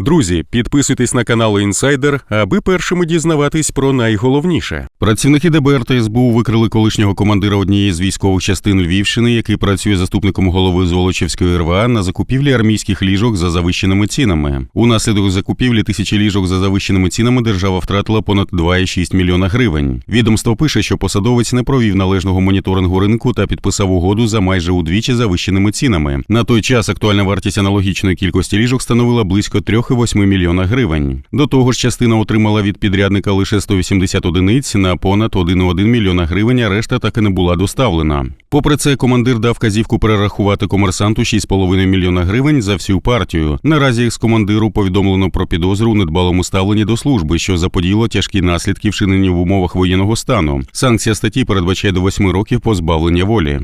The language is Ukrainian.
Друзі, підписуйтесь на канал Інсайдер, аби першими дізнаватись про найголовніше. Працівники ДБР та СБУ викрили колишнього командира однієї з військових частин Львівщини, який працює заступником голови Золочівської РВА на закупівлі армійських ліжок за завищеними цінами. Унаслідок закупівлі тисячі ліжок за завищеними цінами держава втратила понад 2,6 мільйона гривень. Відомство пише, що посадовець не провів належного моніторингу ринку та підписав угоду за майже удвічі завищеними цінами. На той час актуальна вартість аналогічної кількості ліжок становила близько 3,8 мільйона гривень. До того ж, частина отримала від підрядника лише 180 одиниць на понад 1,1 мільйона гривень, а решта так і не була доставлена. Попри це, командир дав казівку перерахувати комерсанту 6,5 мільйона гривень за всю партію. Наразі екс-командиру повідомлено про підозру у недбалому ставленні до служби, що заподіяло тяжкі наслідки, вчинені в умовах воєнного стану. Санкція статті передбачає до 8 років позбавлення волі.